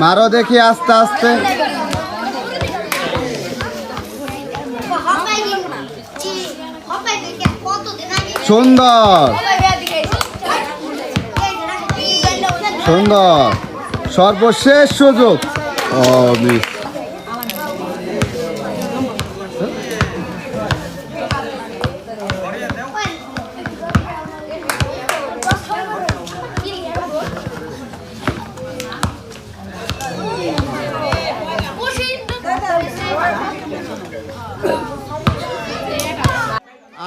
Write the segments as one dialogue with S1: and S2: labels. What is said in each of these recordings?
S1: মারো দেখি আস্তে আস্তে। সুন্দর। সুন্দর। সর্বশেষ সুযোগ।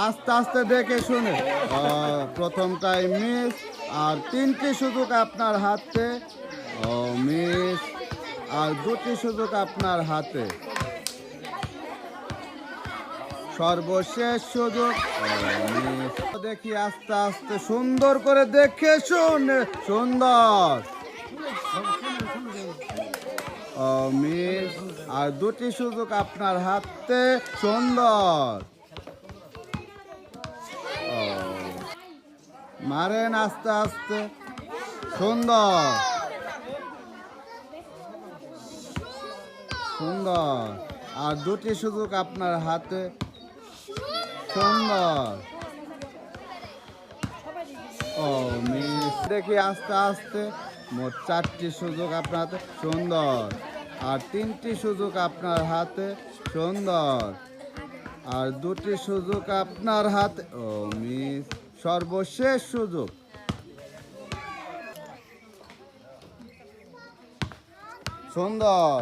S1: আস্তে আস্তে দেখে শুনে। প্রথমটাই মিস আর তিনটি সুযোগ আপনার হাতে। মিস আর দুটি সুযোগ আপনার হাতে। সর্বশেষ সুযোগ দেখি আস্তে আস্তে সুন্দর করে দেখে শুনে, সুন্দর। মিস আর দুটি সুযোগ আপনার হাতে, সুন্দর। মারেন আস্তে আস্তে, সুন্দর। সুন্দর, আর দুটি সুযোগ আপনার হাতে, সুন্দর। ও, মিস, দেখি আস্তে আস্তে মোট চারটি সুযোগ আপনার হাতে, সুন্দর। আর তিনটি সুযোগ আপনার হাতে, সুন্দর। আর দুটি সুযোগ আপনার হাতে, ও মিস, সর্বশেষ সুযোগ। সুন্দর।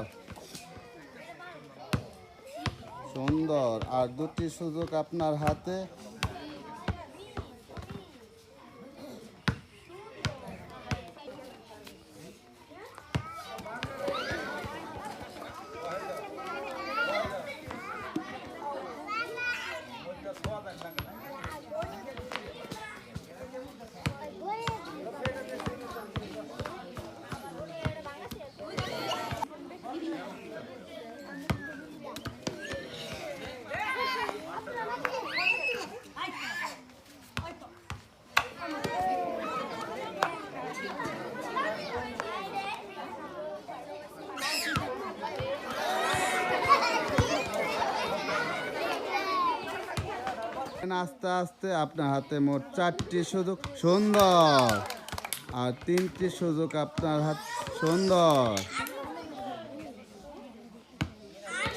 S1: সুন্দর। আর দুটি সুযোগ আপনার হাতে আস্তে আস্তে আপনার হাতে মোট চারটি সুযোগ। সুন্দর। আর তিনটি সুযোগ আপনার হাত। সুন্দর।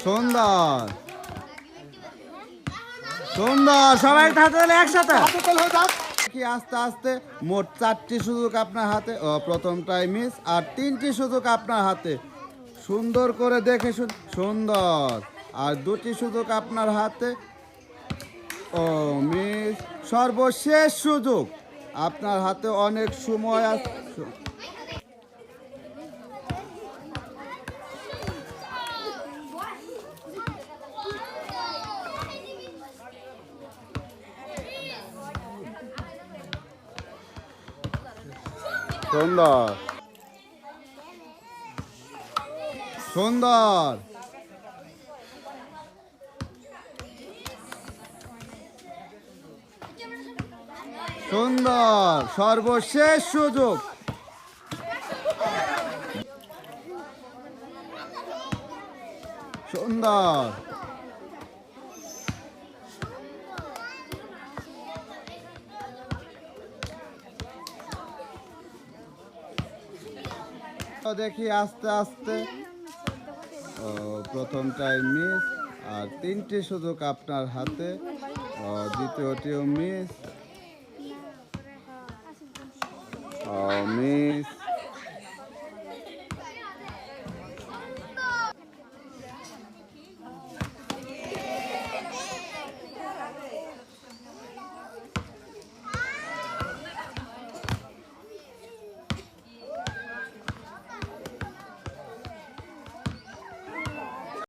S1: সুন্দর। সুন্দর। সবাই হাতে তাহলে একসাথে। কি আস্তে আস্তে মোট চারটি সুযোগ আপনার হাতে। প্রথমটাই মিস আর তিনটি সুযোগ আপনার হাতে। সুন্দর করে দেখে সুন্দর। আর দুটি সুযোগ আপনার হাতে। ও মিস সর্বশেষ সুযোগ। আপনার হাতে অনেক সময় আছে। সুন্দর। সুন্দর। সুন্দর সর্বশেষ সুযোগ। সুন্দর। দেখি আস্তে আস্তে। ও, প্রথমটাই মিস আর তিনটি সুযোগ আপনার হাতে। দ্বিতীয়টিও মিস ও, মিস